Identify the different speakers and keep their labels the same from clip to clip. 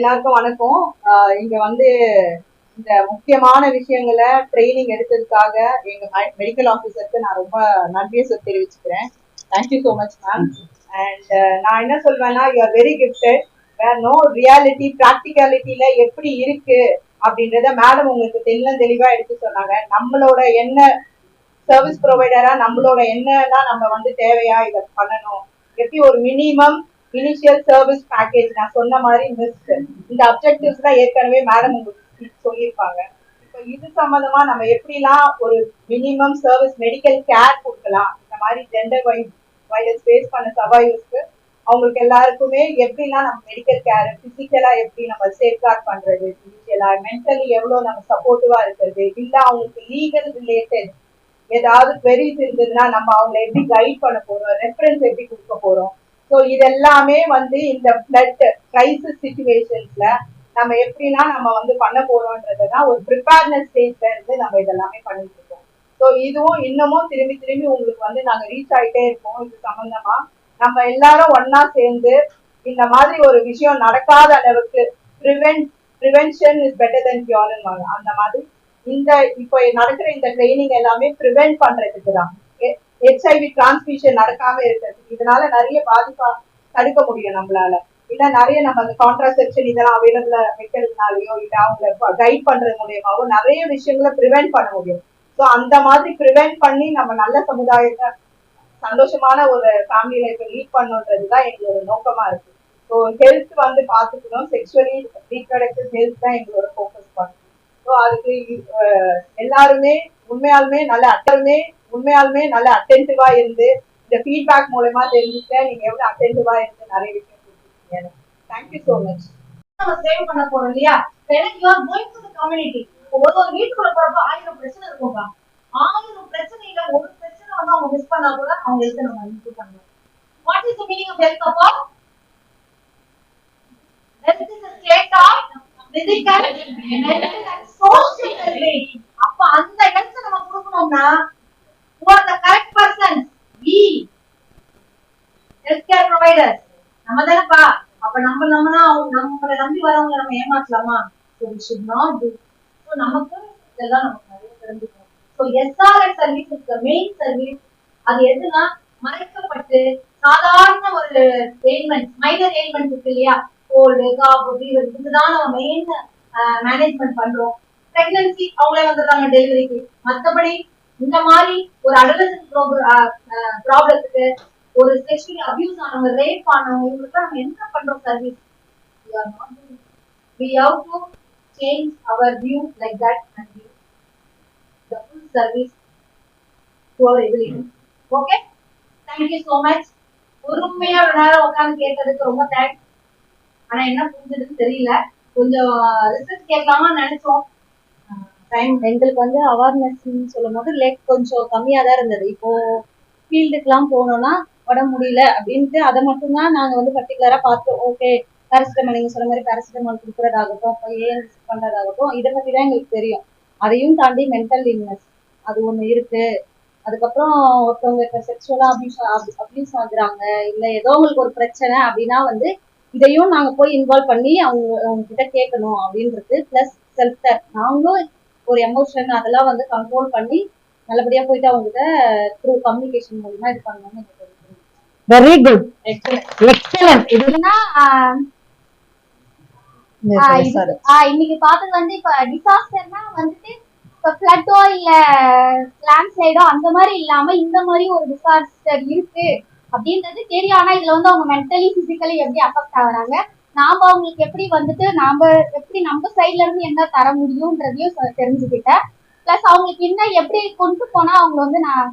Speaker 1: எல்லாருக்கும் வணக்கம். இங்க வந்து இந்த முக்கியமான விஷயங்களை ட்ரைனிங் எடுத்ததுக்காக எங்க மெடிக்கல் ஆஃபீஸருக்கு நான் ரொம்ப நன்றியை சொ- தெரிவிச்சுக்கிறேன். Thank you so much ma'am and நான் என்ன சொல்வேன்னா you are very gifted where no reality ப்ராக்டிகாலிட்டியில எப்படி இருக்கு அப்படின்றத மேடம் உங்களுக்கு தெல்ல தெளிவா எடுத்து சொன்னாங்க. நம்மளோட என்ன சர்வீஸ் ப்ரொவைடரா நம்மளோட என்னன்னா நம்ம வந்து தேவையா இதை பண்ணணும். எப்படி ஒரு மினிமம் இனிஷியல் சர்வீஸ் பேக்கேஜ் நான் சொன்ன மாதிரி மிஸ்ட் இந்த அப்ஜெக்டிவ்ஸ் தான் ஏற்கனவே மேடம் உங்களுக்கு சொல்லியிருப்பாங்க. இப்போ இது சம்பந்தமா நம்ம எப்படிலாம் ஒரு மினிமம் சர்வீஸ் மெடிக்கல் கேர் கொடுக்கலாம்? இந்த மாதிரி ஜெண்டர் வைஸ் வைலன்ஸ் ஃபேஸ் பண்ண சர்வைவர்ஸ்க்கு அவங்களுக்கு எல்லாருக்குமே எப்படிலாம் நம்ம மெடிக்கல் கேர் பிசிக்கலா எப்படி நம்ம சேஃப்கார்ட் பண்றது? பிசிக்கலா மென்டலி எவ்வளவு நம்ம சப்போர்ட்டிவா இருக்கிறது? இல்ல அவங்களுக்கு லீகல் ரிலேட்டட் ஏதாவது queries இருந்ததுன்னா நம்ம அவங்களை எப்படி கைட் பண்ண போறோம்? ரெஃபரன்ஸ் எப்படி கொடுக்க போறோம்? ஸோ இதெல்லாமே வந்து இந்த பிளட் கிரைசிஸ் சுச்சுவேஷன்ஸ்ல நம்ம எப்படின்னா நம்ம வந்து பண்ண போறோம்ன்றது தான் ஒரு ப்ரிப்பேர்னஸ் ஸ்டேஜ்ல இருந்து நம்ம இதெல்லாமே பண்ணிட்டு இருக்கோம். ஸோ இதுவும் இன்னமும் திரும்பி திரும்பி உங்களுக்கு வந்து நாங்க ரீச் ஆயிட்டே இருக்கோம். இது சம்பந்தமா நம்ம எல்லாரும் ஒன்னா சேர்ந்து இந்த மாதிரி ஒரு விஷயம் நடக்காத அளவுக்கு prevent prevention is better then கியூர்ன்னு அந்த மாதிரி இந்த இப்போ நடக்கிற இந்த ட்ரைனிங் எல்லாமே ப்ரிவென்ட் பண்றதுக்கு தான் ஹெச்ஐவி டிரான்ஸ்மிஷன் நடக்காம இருக்கிறதுக்கு இதனால நிறைய பாதிப்பா தடுக்க முடியும் நம்மளால. இல்ல நிறைய நம்ம அந்த கான்ட்ராசெப்ஷன் இதெல்லாம் அவைலபிளா வைக்கிறதுனாலயோ இல்ல அவங்கள கைட் பண்றது மூலியமாவோ நிறைய விஷயங்களை ப்ரிவென்ட் பண்ண முடியும். ஸோ அந்த மாதிரி ப்ரிவென்ட் பண்ணி நம்ம நல்ல சமுதாயத்தை சந்தோஷமான ஒரு ஃபேமிலி லைஃப்பை லீட் பண்ணுன்றதுதான் எங்களோட நோக்கமா இருக்கு. ஸோ ஹெல்த் வந்து பார்த்துக்கணும். செக்ஷுவலி ரீப்ரடக்டிவ் ஹெல்த் தான் எங்களோட ஃபோக்கஸ் பண்ணணும். ஸோ அதுக்கு எல்லாருமே உண்மையாலுமே நல்ல அட்டருமே உண்மையாலுமே நல்ல அட்டென்டிவா இருந்து இந்த ஃபீட்பேக் மூலமா தெரிஞ்சுக்க நீங்க எவ்வளவு அட்டென்டிவா இருந்து நிறைய விஷயம் கொடுத்துருக்கீங்க தேங்க்யூ ஸோ மச்
Speaker 2: நம்ம சேவ் பண்ண போறோம் இல்லையா? எனக்கு யூஆர் கோயிங் டு கம்யூனிட்டி ஒரு ஒரு வீட்டுக்குள்ள போறப்ப ஆயிரம் பிரச்சனை இருக்கும்பா ஆயிரம் பிரச்சனையில ஒரு பிரச்சனை வந்து அவங்க மிஸ் பண்ணா கூட அவங்க எடுத்து நம்ம இம்ப்ரூவ் பண்ணலாம் what is the meaning of health அப்பா? Health is a state of physical mental and social well-being அப்ப அந்த ஹெல்த் நம்ம கொடுக்கணும்னா who are the correct persons we health care providers நம்ம தானப்பா அப்ப நம்ம நம்மனா நம்மளை நம்பி வரவங்க நம்ம ஏமாற்றலாமா so we should not do so நமக்கு இதெல்லாம் நமக்கு நிறைய தெரிஞ்சுக்கணும். So SRS service is main service அது எதுனா மறைக்கப்பட்டு சாதாரண ஒரு எயில்மெண்ட் மைனர் எயில்மெண்ட் இருக்கு இல்லையா? கோல்டு காப்பு ஃபீவர் இதுதான் நம்ம மெயின் மேனேஜ்மெண்ட் பண்றோம். பிரெக்னன்சி அவங்களே வந்துடுறாங்க டெலிவரிக்கு மத்தபடி இந்த மாதிரி ஒரு அடலசன் ப்ராப்ளத்துக்கு ஒரு செக்ஷுவலி அபியூஸ் ஆனவங்க ரேப் ஆனவங்க இவங்களுக்கு நம்ம என்ன பண்றோம் service we are not doing we have to change our view like that and give the full service to our ability. Okay? Thank you so much. பொறுமையா ஒரு நேரம் உட்காந்து கேட்டதுக்கு ரொம்ப தேங்க்ஸ் ஆனா என்ன புரிஞ்சதுன்னு தெரியல. கொஞ்சம் ரிசர்ச் கேட்கலாமான்னு நினைச்சோம்.
Speaker 3: டைம் எங்களுக்கு வந்து அவேர்னஸ் சொல்லும் போது லேக் கொஞ்சம் கம்மியாக தான் இருந்தது. இப்போ ஃபீல்டுக்கெலாம் போனோம்னா உடம்பு முடியல அப்படின்ட்டு அதை மட்டும்தான் நாங்கள் வந்து பர்டிகுலராக பார்த்தோம் ஓகே பேரசிட்டமால் நீங்கள் சொன்ன மாதிரி பேரசிட்டமால் கொடுக்குறதாகட்டும் ஏன் பண்ணுறதாகட்டும் இதை பற்றி தான் எங்களுக்கு தெரியும். அதையும் தாண்டி மென்டல் இல்னஸ் அது ஒன்று இருக்கு. அதுக்கப்புறம் ஒருத்தவங்க இப்போ செக்ஷுவலாக அபியூஸ் அபியூஸ் ஆகுறாங்க இல்லை ஏதோ உங்களுக்கு ஒரு பிரச்சனை அப்படின்னா வந்து இதையும் நாங்கள் போய் இன்வால்வ் பண்ணி அவங்க அவங்க கிட்ட கேட்கணும் அப்படின்றது ப்ளஸ் செல்ஃப் கேர் நாங்களும் ஒரு எமோஷன் அதெல்லாம் வந்து கண்ட்ரோல் பண்ணி நல்லபடியா போயிட்டு அவங்க கிட்ட த்ரூ கம்யூனிகேஷன் மூலமா இது பண்ணணும்னு எனக்கு
Speaker 4: வெரி குட் எக்ஸலன்ட் இது
Speaker 3: இதுனா இன்னைக்கு பார்த்தது வந்து இப்ப டிசாஸ்டர்னா வந்துட்டு இப்ப ஃபிளட்டோ இல்ல லேண்ட் ஸ்லைடோ அந்த மாதிரி இல்லாம இந்த மாதிரி ஒரு டிசாஸ்டர் இருக்கு அப்படின்றது தெரியும். ஆனா இதுல வந்து அவங்க மென்டலி பிசிக்கலி எப்படி அஃபெக்ட் ஆகுறாங்க? நாம அவங்களுக்கு எப்படி வந்துட்டு நாம எப்படி நம்ம சைட்ல இருந்து என்ன தர முடியும்ன்றதையும் தெரிஞ்சுக்கிட்டேன். பிளஸ் அவங்களுக்கு இன்னும் எப்படி கொண்டு போனா அவங்க வந்து நான்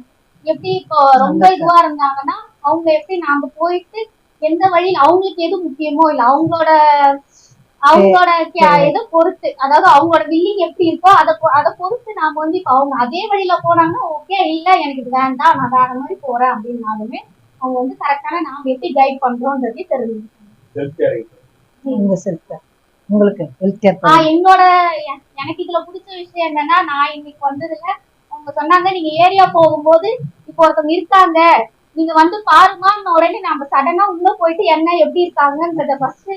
Speaker 3: எப்படி இப்போ ரொம்ப இதுவா இருந்தாங்கன்னா அவங்க எப்படி நாம போயிட்டு எந்த வழியில அவங்களுக்கு எது முக்கியமோ இல்ல அவங்களோட அவங்களோட கே- இதை பொறுத்து அதாவது அவங்களோட வில்லிங் எப்படி இருக்கோ அதை பொ- அதை பொறுத்து நாம வந்து இப்ப அவங்க அதே வழியில போனாங்கன்னா ஓகே இல்ல எனக்கு இது வேண்டாம் நான் வேற மாதிரி போறேன் அப்படின்னாலுமே அவங்க வந்து கரெக்டான நாம எப்படி கைட் பண்றோம்ன்றதே தெரிஞ்சு
Speaker 4: உங்க செல்ஃப் உங்களுக்கு ஹெல்த் கேர்
Speaker 3: என்னோட எனக்கு இதுல பிடிச்ச விஷயம் என்னன்னா நான் இன்னைக்கு வந்ததுல அவங்க சொன்னாங்க நீங்க ஏரியா போகும்போது இப்போ ஒருத்தவங்க இருக்காங்க. நீங்க வந்து பாருங்கன்னு உடனே நம்ம சடனா உள்ள போயிட்டு என்ன எப்படி இருக்காங்கன்றத ஃபர்ஸ்ட்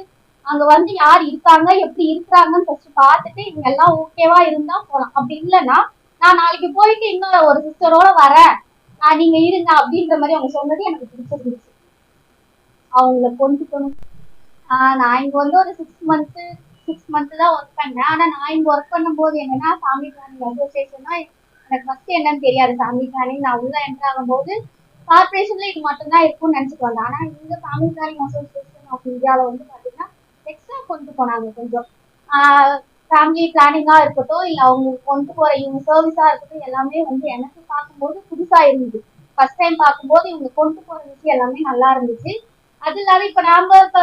Speaker 3: அங்க வந்து யார் இருக்காங்க எப்படி இருக்கிறாங்கன்னு ஃபர்ஸ்ட் பார்த்துட்டு இவங்க எல்லாம் ஓகேவா இருந்தா போலாம். அப்படி இல்லைன்னா நான் நாளைக்கு போயிட்டு இன்னொரு ஒரு சிஸ்டரோட வரேன். ஆஹ் நீங்க இருங்க அப்படின்ற மாதிரி அவங்க சொன்னது எனக்கு பிடிச்சிருந்துச்சு. அவங்கள கொண்டு போகணும் நான் இங்க வந்து ஒரு சிக்ஸ் மந்த்து சிக்ஸ் மந்த் தான் ஒர்க் பண்ணேன். ஆனா நான் இங்க ஒர்க் பண்ணும்போது என்னன்னா ஃபேமிலி பிளானிங் அசோசியேஷன்னா எனக்கு ஃபர்ஸ்ட் என்னன்னு தெரியாது. ஃபேமிலி பிளானிங் நான் உள்ள என்டர் ஆகும்போது கார்பரேஷன்ல இது மட்டும்தான் இருக்கும்னு நினைச்சிட்டு வந்தேன். ஆனா இந்த ஃபேமிலி பிளானிங் அசோசியேஷன் ஆஃப் இந்தியாவில் வந்து பாத்தீங்கன்னா எக்ஸ்ட்ரா கொண்டு போனாங்க கொஞ்சம். ஃபேமிலி பிளானிங்கா இருக்கட்டும் இல்ல அவங்க கொண்டு போற இவங்க சர்வீஸா இருக்கட்டும் எல்லாமே வந்து எனக்கு பார்க்கும்போது புதுசா இருந்தது. ஃபர்ஸ்ட் டைம் பார்க்கும்போது இவங்க கொண்டு போற விஷயம் எல்லாமே நல்லா இருந்துச்சு. அது இல்லாத இப்ப நாம இப்ப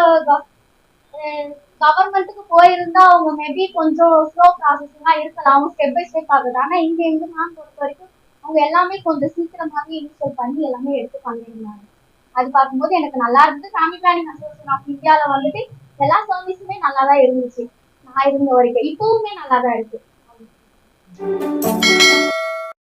Speaker 3: கவர்மெண்ட்டுக்கு போயிருந்தா அவங்க மேபி கொஞ்சம் ஸ்லோ ப்ராசஸிங்கா இருக்கலாம். அவங்க ஸ்டெப் பை ஸ்டெப் ஆகுது. ஆனா இங்க இருந்து நான் பொறுத்த வரைக்கும் அவங்க எல்லாமே கொஞ்சம் சீக்கிரமாவே இன்ஸ்டால் பண்ணி எல்லாமே எடுத்து பண்ணிருந்தாங்க அது பார்க்கும்போது எனக்கு நல்லா இருந்தது. ஃபேமிலி பிளானிங் அசோசியேஷன் ஆஃப் இந்தியாவில் வந்துட்டு எல்லா சர்வீஸுமே நல்லா தான் இருந்துச்சு. நான் இருந்த வரைக்கும். இப்பவுமே நல்லா தான் இருக்கு.